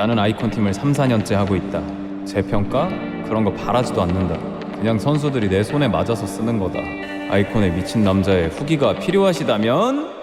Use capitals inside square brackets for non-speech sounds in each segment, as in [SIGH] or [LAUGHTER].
나는 아이콘 팀을 3, 4년째 하고 있다. 재평가? 그런 거 바라지도 않는다. 그냥 선수들이 내 손에 맞아서 쓰는 거다. 아이콘의 미친 남자의 후기가 필요하시다면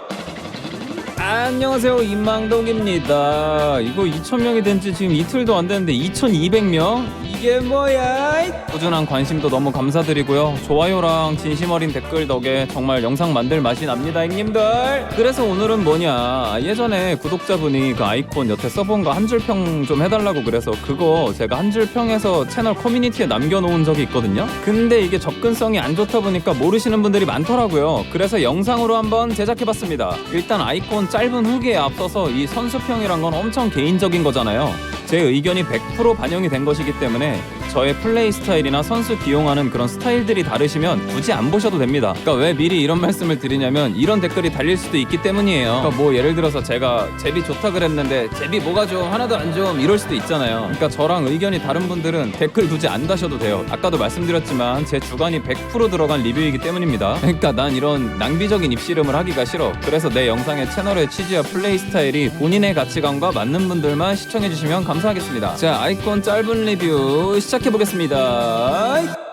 안녕하세요 임망동입니다. 이거 2,000명이 된 지 지금 이틀도 안 됐는데 2,200명? 이게 뭐야? 꾸준한 관심도 너무 감사드리고요. 좋아요랑 진심 어린 댓글 덕에 정말 영상 만들 맛이 납니다, 형님들. 그래서 오늘은 뭐냐? 예전에 구독자분이 그 아이콘 여태 써본 거 한 줄 평 좀 해달라고 그래서 그거 제가 한 줄 평에서 채널 커뮤니티에 남겨놓은 적이 있거든요. 근데 이게 접근성이 안 좋다 보니까 모르시는 분들이 많더라고요. 그래서 영상으로 한번 제작해봤습니다. 일단 아이콘 짧은 후기에 앞서서 이 선수평이란 건 엄청 개인적인 거잖아요. 제 의견이 100% 반영이 된 것이기 때문에 저의 플레이 스타일이나 선수 기용하는 그런 스타일들이 다르시면 굳이 안 보셔도 됩니다. 그러니까 왜 미리 이런 말씀을 드리냐면 이런 댓글이 달릴 수도 있기 때문이에요. 그러니까 뭐 예를 들어서 제가 제비 좋다 그랬는데 제비 뭐가 좀 하나도 안 좀 이럴 수도 있잖아요. 그러니까 저랑 의견이 다른 분들은 댓글 굳이 안 다셔도 돼요. 아까도 말씀드렸지만 제 주관이 100% 들어간 리뷰이기 때문입니다. [LAUGHS] 그러니까 난 이런 낭비적인 입씨름을 하기가 싫어. 그래서 내 영상의 채널의 취지와 플레이 스타일이 본인의 가치관과 맞는 분들만 시청해 주시면 감사하겠습니다. 자, 아이콘 짧은 리뷰 시작해 보겠습니다.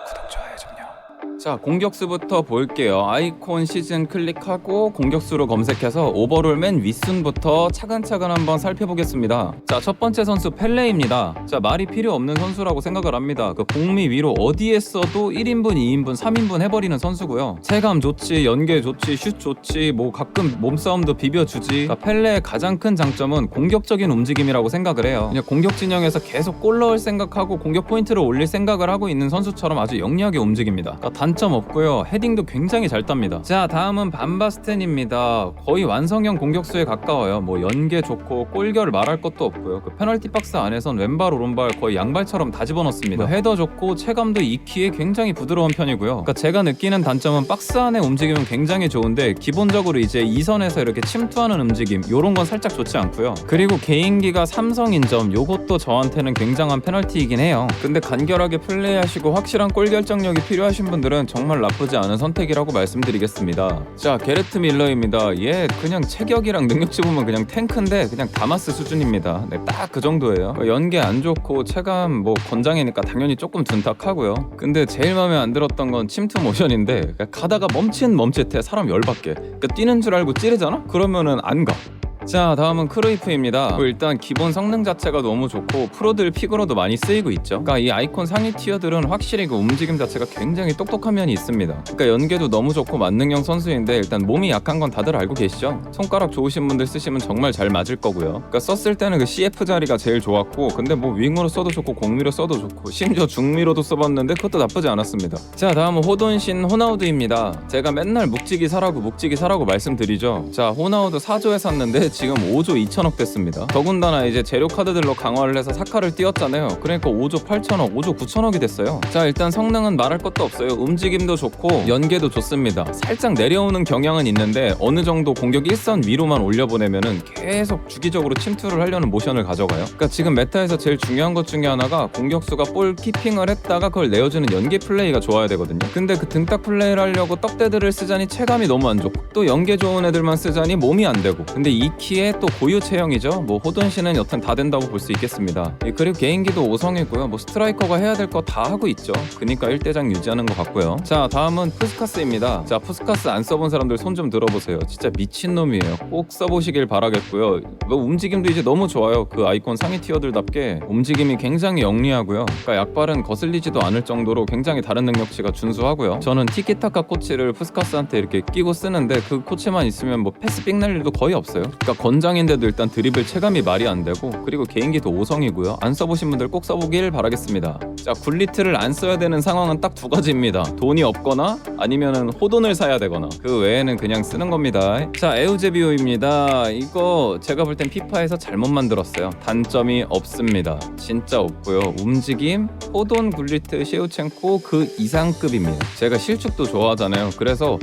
자, 공격수부터 볼게요. 아이콘 시즌 클릭하고 공격수로 검색해서 오버롤 맨 윗순부터 차근차근 한번 살펴보겠습니다. 자, 첫 번째 선수 펠레입니다. 자, 말이 필요 없는 선수라고 생각을 합니다. 그 복미 위로 어디에 써도 1인분, 2인분, 3인분 해버리는 선수고요. 체감 좋지, 연계 좋지, 슛 좋지, 뭐 가끔 몸싸움도 비벼주지. 그러니까 펠레의 가장 큰 장점은 공격적인 움직임이라고 생각을 해요. 그냥 공격 진영에서 계속 골 넣을 생각하고 공격 포인트를 올릴 생각을 하고 있는 선수처럼 아주 영리하게 움직입니다. 그러니까 단점 없고요. 헤딩도 굉장히 잘 땁니다. 자, 다음은 반바스텐입니다. 거의 완성형 공격수에 가까워요. 뭐 연계 좋고 골결 말할 것도 없고요. 그 페널티 박스 안에선 왼발 오른발 거의 양발처럼 다 집어넣습니다. 뭐 헤더 좋고 체감도 익히에 굉장히 부드러운 편이고요. 그러니까 제가 느끼는 단점은 박스 안의 움직임은 굉장히 좋은데 기본적으로 이제 이선에서 이렇게 침투하는 움직임 요런 건 살짝 좋지 않고요. 그리고 개인기가 삼성인 점 요것도 저한테는 굉장한 페널티이긴 해요. 근데 간결하게 플레이하시고 확실한 골 결정력이 필요하신 분들은 정말 나쁘지 않은 선택이라고 말씀드리겠습니다. 자, 게레트 밀러입니다. 얘 그냥 체격이랑 능력치 보면 그냥 탱크인데 그냥 다마스 수준입니다. 네, 딱 그 정도예요. 어, 연계 안 좋고 체감 뭐 건장이니까 당연히 조금 둔탁하고요. 근데 제일 마음에 안 들었던 건 침투 모션인데 그러니까 가다가 멈칫 멈칫해 사람 열받게. 그러니까 뛰는 줄 알고 찌르잖아? 그러면은 안 가. 자 다음은 크루이프입니다. 뭐 일단 기본 성능 자체가 너무 좋고 프로들 픽으로도 많이 쓰이고 있죠. 그러니까 이 아이콘 상위 티어들은 확실히 그 움직임 자체가 굉장히 똑똑한 면이 있습니다. 그러니까 연계도 너무 좋고 만능형 선수인데 일단 몸이 약한 건 다들 알고 계시죠? 손가락 좋으신 분들 쓰시면 정말 잘 맞을 거고요. 그러니까 썼을 때는 그 CF 자리가 제일 좋았고 근데 뭐 윙으로 써도 좋고 공미로 써도 좋고 심지어 중미로도 써봤는데 그것도 나쁘지 않았습니다. 자 다음은 호돈신 호나우드입니다. 제가 맨날 묵직이 사라고 묵직이 사라고 말씀드리죠. 자 호나우드 4조에 샀는데 지금 5조 2천억 됐습니다. 더군다나 이제 재료 카드들로 강화를 해서 사카를 띄웠잖아요. 그러니까 5조 8천억, 5조 9천억이 됐어요. 자 일단 성능은 말할 것도 없어요. 움직임도 좋고 연계도 좋습니다. 살짝 내려오는 경향은 있는데 어느 정도 공격 일선 위로만 올려보내면은 계속 주기적으로 침투를 하려는 모션을 가져가요. 그러니까 지금 메타에서 제일 중요한 것 중에 하나가 공격수가 볼 키핑을 했다가 그걸 내어주는 연계 플레이가 좋아야 되거든요. 근데 그 등딱 플레이를 하려고 떡대들을 쓰자니 체감이 너무 안 좋고 또 연계 좋은 애들만 쓰자니 몸이 안 되고 근데 이 키의 또 고유 체형이죠. 뭐 호돈 씨는 여튼 다 된다고 볼 수 있겠습니다. 예, 그리고 개인기도 5성이고요. 뭐 스트라이커가 해야 될 거 다 하고 있죠. 그니까 1대장 유지하는 것 같고요. 자 다음은 푸스카스입니다. 자 푸스카스 안 써본 사람들 손 좀 들어보세요. 진짜 미친 놈이에요. 꼭 써보시길 바라겠고요. 뭐 움직임도 이제 너무 좋아요. 그 아이콘 상위 티어들답게 움직임이 굉장히 영리하고요. 그러니까 약발은 거슬리지도 않을 정도로 굉장히 다른 능력치가 준수하고요. 저는 티키타카 코치를 푸스카스한테 이렇게 끼고 쓰는데 그 코치만 있으면 뭐 패스 삑날 일도 거의 없어요. 그러니까 건장인데도 일단 드리블 체감이 말이 안 되고 그리고 개인기도 5성이고요. 안 써보신 분들 꼭 써보길 바라겠습니다. 자 굴리트를 안 써야 되는 상황은 딱 두 가지입니다. 돈이 없거나 아니면은 호돈을 사야 되거나 그 외에는 그냥 쓰는 겁니다. 자 에우제비오입니다. 이거 제가 볼 땐 피파에서 잘못 만들었어요. 단점이 없습니다. 진짜 없고요. 움직임, 호돈, 굴리트, 셰우첸코 그 이상급입니다. 제가 실축도 좋아하잖아요. 그래서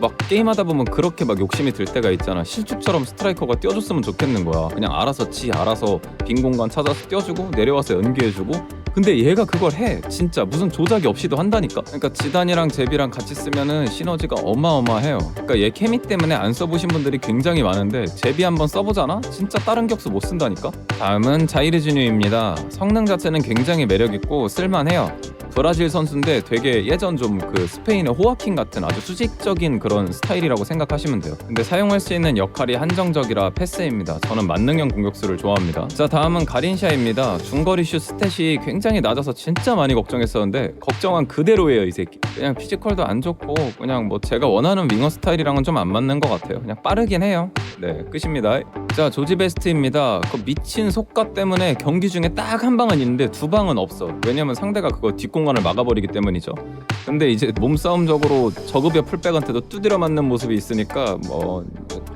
막 게임하다 보면 그렇게 막 욕심이 들 때가 있잖아. 실축처럼 스트라이커 가 뛰어줬으면 좋겠는 거야. 그냥 알아서 지 알아서 빈 공간 찾아서 뛰어주고 내려와서 연기해주고. 근데 얘가 그걸 해. 진짜 무슨 조작이 없이도 한다니까. 그러니까 지단이랑 제비랑 같이 쓰면은 시너지가 어마어마해요. 그러니까 얘 케미 때문에 안 써보신 분들이 굉장히 많은데 제비 한번 써보잖아? 진짜 다른 격수 못 쓴다니까? 다음은 자이르지뉴입니다. 성능 자체는 굉장히 매력있고 쓸만해요 브라질 선수인데 되게 예전 좀 그 스페인의 호아킨 같은 아주 수직적인 그런 스타일이라고 생각하시면 돼요. 근데 사용할 수 있는 역할이 한정적이라 패스입니다. 저는 만능형 공격수를 좋아합니다. 자 다음은 가린샤입니다. 중거리 슛 스탯이 굉장히 낮아서 진짜 많이 걱정했었는데 걱정한 그대로예요 이 새끼. 그냥 피지컬도 안 좋고 그냥 뭐 제가 원하는 윙어 스타일이랑은 좀 안 맞는 것 같아요. 그냥 빠르긴 해요. 네 끝입니다. 자 조지 베스트입니다. 그 미친 속가 때문에 경기 중에 딱 한 방은 있는데 두 방은 없어. 왜냐면 상대가 그거 뒷 공간을 막아버리기 때문이죠. 근데 이제 몸싸움적으로 저급여 풀백한테도 두드려 맞는 모습이 있으니까 뭐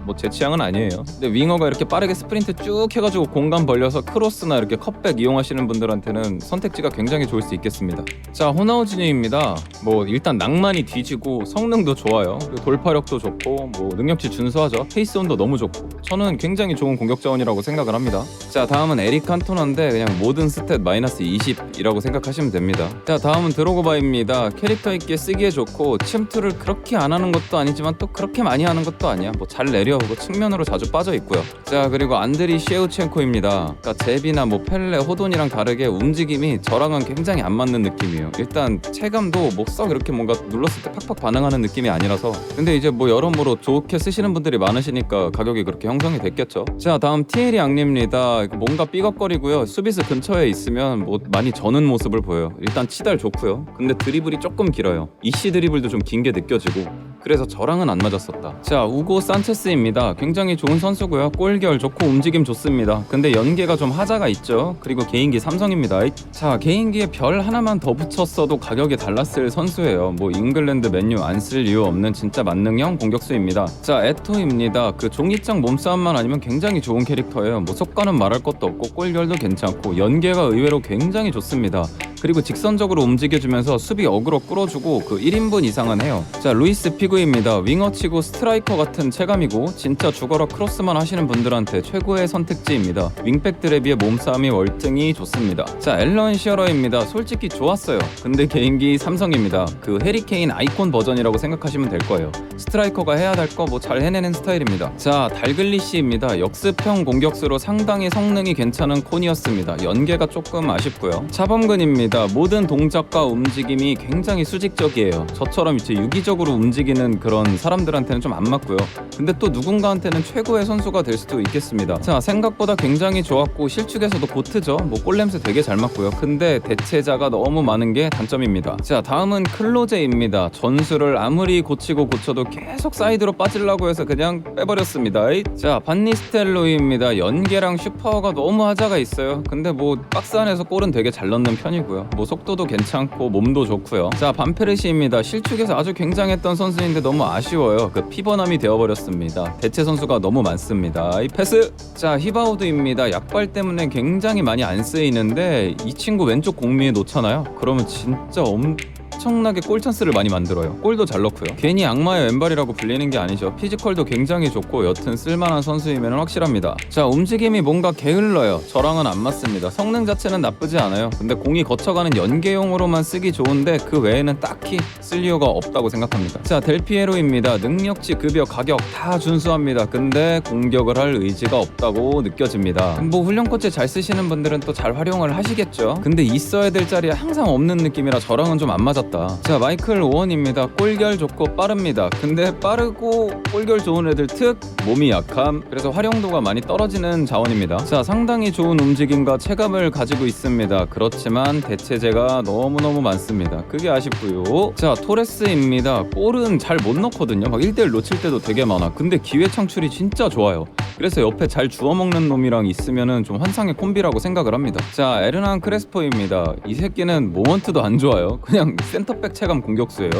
뭐 제 취향은 아니에요. 근데 윙어가 이렇게 빠르게 스프린트 쭉 해가지고 공간 벌려서 크로스나 이렇게 컵백 이용하시는 분들한테는 선택지가 굉장히 좋을 수 있겠습니다. 자 호나우지뉴입니다. 뭐 일단 낭만이 뒤지고 성능도 좋아요. 돌파력도 좋고 뭐 능력치 준수하죠. 페이스 온도 너무 좋고 저는 굉장히 좋은 공격 자원이라고 생각을 합니다. 자 다음은 에릭 칸토나인데 그냥 모든 스탯 마이너스 20이라고 생각하시면 됩니다. 자 다음은 드로고바입니다. 캐릭터 있게 쓰기에 좋고 침투를 그렇게 안 하는 것도 아니지만 또 그렇게 많이 하는 것도 아니야. 뭐 잘 내려 오고 측면으로 자주 빠져 있고요. 자 그리고 안드리 시에우첸코입니다. 그러니까 제비나 뭐 펠레, 호돈이랑 다르게 움직임이 저랑은 굉장히 안 맞는 느낌이에요. 일단 체감도 뭐썩 이렇게 뭔가 눌렀을 때 팍팍 반응하는 느낌이 아니라서. 근데 이제 뭐 여러모로 좋게 쓰시는 분들이 많으시니까 가격이 그렇게 형성이 됐겠죠. 자 다음 티에리 앙립니다. 뭔가 삐걱거리고요. 수비수 근처에 있으면 뭐 많이 저는 모습을 보여요. 일단 치달 좋고요. 근데 드리블이 조금 길어요. 이씨 드리블도 좀 긴 게 느껴지고. 그래서 저랑은 안 맞았었다. 자, 우고 산체스입니다. 굉장히 좋은 선수고요. 골결 좋고 움직임 좋습니다. 근데 연계가 좀 하자가 있죠. 그리고 개인기 삼성입니다. 자, 개인기에 별 하나만 더 붙였어도 가격이 달랐을 선수예요. 뭐 잉글랜드 맨유 안 쓸 이유 없는 진짜 만능형 공격수입니다. 자, 에토입니다. 그 종이장 몸싸움만 아니면 굉장히 좋은 캐릭터예요. 뭐 속가는 말할 것도 없고 골결도 괜찮고 연계가 의외로 굉장히 좋습니다. 그리고 직선적으로 움직여주면서 수비 어그로 끌어주고 그 1인분 이상은 해요. 자, 루이스 피그입니다. 윙어치고 스트라이커 같은 체감이고 진짜 죽어라 크로스만 하시는 분들한테 최고의 선택지입니다. 윙백들에 비해 몸싸움이 월등히 좋습니다. 자, 앨런 시어러입니다. 솔직히 좋았어요. 근데 개인기 삼성입니다. 그 해리케인 아이콘 버전이라고 생각하시면 될 거예요. 스트라이커가 해야 될 거 뭐 잘 해내는 스타일입니다. 자, 달글리시입니다. 역습형 공격수로 상당히 성능이 괜찮은 콘이었습니다. 연계가 조금 아쉽고요. 차범근입니다. 모든 동작과 움직임이 굉장히 수직적이에요. 저처럼 이제 유기적으로 움직이는 그런 사람들한테는 좀 안 맞고요. 근데 또 누군가한테는 최고의 선수가 될 수도 있겠습니다. 자, 생각보다 굉장히 좋았고 실축에서도 보트죠. 뭐 골냄새 되게 잘 맞고요. 근데 대체자가 너무 많은 게 단점입니다. 자, 다음은 클로제입니다. 전술을 아무리 고치고 고쳐도 계속 사이드로 빠지려고 해서 그냥 빼버렸습니다. 자, 반니스텔로입니다. 연계랑 슈퍼가 너무 하자가 있어요. 근데 뭐 박스 안에서 골은 되게 잘 넣는 편이고요. 뭐 속도도 괜찮고 몸도 좋고요. 자, 반페르시입니다. 실축에서 아주 굉장했던 선수인데 너무 아쉬워요. 그 피번함이 되어버렸습니다. 대체 선수가 너무 많습니다. 이 패스. 자, 히바우드입니다. 약발 때문에 굉장히 많이 안 쓰이는데 이 친구 왼쪽 공미에 놓잖아요. 그러면 진짜 엄 엄청나게 골 찬스를 많이 만들어요. 골도 잘 넣고요. 괜히 악마의 왼발이라고 불리는 게 아니죠. 피지컬도 굉장히 좋고 여튼 쓸만한 선수이면 확실합니다. 자 움직임이 뭔가 게을러요. 저랑은 안 맞습니다. 성능 자체는 나쁘지 않아요. 근데 공이 거쳐가는 연계용으로만 쓰기 좋은데 그 외에는 딱히 쓸 이유가 없다고 생각합니다. 자 델피에로입니다. 능력치, 급여, 가격 다 준수합니다. 근데 공격을 할 의지가 없다고 느껴집니다. 뭐 훈련 코치 잘 쓰시는 분들은 또 잘 활용을 하시겠죠. 근데 있어야 될 자리에 항상 없는 느낌이라 저랑은 좀 안 맞았다. 자 마이클 오원입니다. 골결 좋고 빠릅니다. 근데 빠르고 골결 좋은 애들 특 몸이 약함. 그래서 활용도가 많이 떨어지는 자원입니다. 자 상당히 좋은 움직임과 체감을 가지고 있습니다. 그렇지만 대체제가 너무너무 많습니다. 그게 아쉽고요. 자 토레스입니다. 골은 잘 못 넣거든요. 막 1대1 놓칠 때도 되게 많아. 근데 기회 창출이 진짜 좋아요. 그래서 옆에 잘 주워 먹는 놈이랑 있으면은 좀 환상의 콤비라고 생각을 합니다. 자 에르난 크레스포입니다. 이 새끼는 모먼트도 안 좋아요. 그냥 센터백 체감 공격수예요.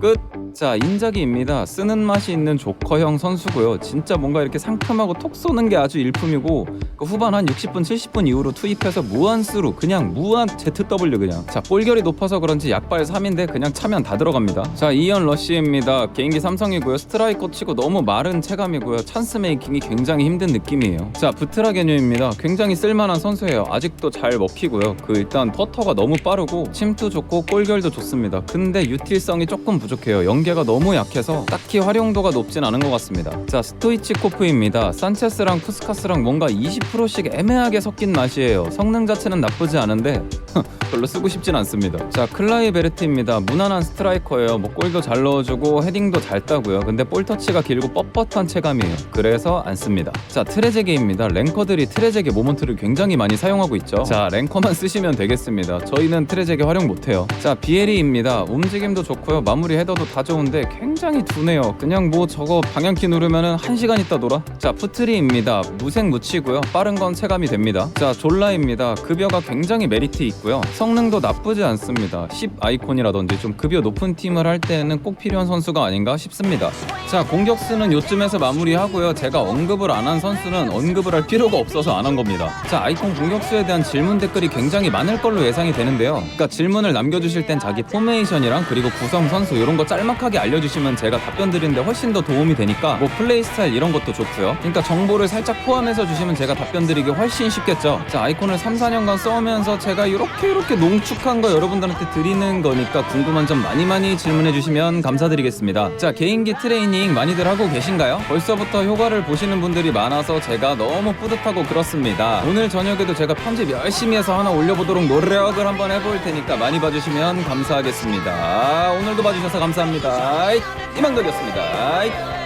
끝. 자 인자기입니다. 쓰는 맛이 있는 조커형 선수고요. 진짜 뭔가 이렇게 상큼하고 톡 쏘는 게 아주 일품이고 그 후반 한 60분 70분 이후로 투입해서 무한수로 그냥 무한 ZW 그냥. 자 볼결이 높아서 그런지 약발 3인데 그냥 차면 다 들어갑니다. 자 이연 러시입니다. 개인기 삼성이고요. 스트라이커 치고 너무 마른 체감이고요. 찬스 메이킹이 굉장히 힘든 느낌이에요. 자 부트라 개념입니다. 굉장히 쓸만한 선수예요. 아직도 잘 먹히고요. 그 일단 퍼터가 너무 빠르고 침투 좋고 골결도 좋습니다. 근데 유틸성이 조금 부족해요. 연계 가 너무 약해서 딱히 활용도가 높진 않은 것 같습니다 자 스토이치코프입니다 산체스랑 푸스카스랑 뭔가 20%씩 애매하게 섞인 맛이에요 성능 자체는 나쁘지 않은데 [LAUGHS] 별로 쓰고 싶진 않습니다. 자, 클라이 베르트입니다. 무난한 스트라이커예요. 뭐 골도 잘 넣어주고 헤딩도 잘 따고요. 근데 볼 터치가 길고 뻣뻣한 체감이에요. 그래서 안 씁니다. 자, 트레제게입니다. 랭커들이 트레제게 모먼트를 굉장히 많이 사용하고 있죠. 자, 랭커만 쓰시면 되겠습니다. 저희는 트레제게 활용 못해요. 자, 비에리입니다. 움직임도 좋고요. 마무리 헤더도 다 좋은 데 굉장히 둔해요. 그냥 뭐 저거 방향키 누르면은 한 시간 있다 돌아. 자, 푸트리입니다. 무색 무치고요. 빠른 건 체감이 됩니다. 자, 졸라입니다. 급여가 굉장히 메리트 있고요. 성능도 나쁘지 않습니다. 10 아이콘이라든지 좀 급여 높은 팀을 할 때는 꼭 필요한 선수가 아닌가 싶습니다. 자, 공격수는 요쯤에서 마무리하고요. 제가 언급을 안 한 선수는 언급을 할 필요가 없어서 안 한 겁니다. 자, 아이콘 공격수에 대한 질문 댓글이 굉장히 많을 걸로 예상이 되는데요. 그러니까 질문을 남겨주실 땐 자기 포메이션이랑 그리고 구성 선수 이런 거 짤막하게 알려주시면 제가 답변 드리는데 훨씬 더 도움이 되니까 뭐 플레이 스타일 이런 것도 좋고요. 그러니까 정보를 살짝 포함해서 주시면 제가 답변 드리기 훨씬 쉽겠죠. 자, 아이콘을 3, 4년간 써오면서 제가 이렇게 이렇게 농축한 거 여러분들한테 드리는 거니까 궁금한 점 많이 많이 질문해 주시면 감사드리겠습니다. 자, 개인기 트레이 닝 많이들 하고 계신가요? 벌써부터 효과를 보시는 분들이 많아서 제가 너무 뿌듯하고 그렇습니다. 오늘 저녁에도 제가 편집 열심히 해서 하나 올려보도록 노력을 한번 해볼 테니까 많이 봐주시면 감사하겠습니다. 오늘도 봐주셔서 감사합니다. 이만덕이었습니다.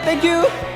땡큐!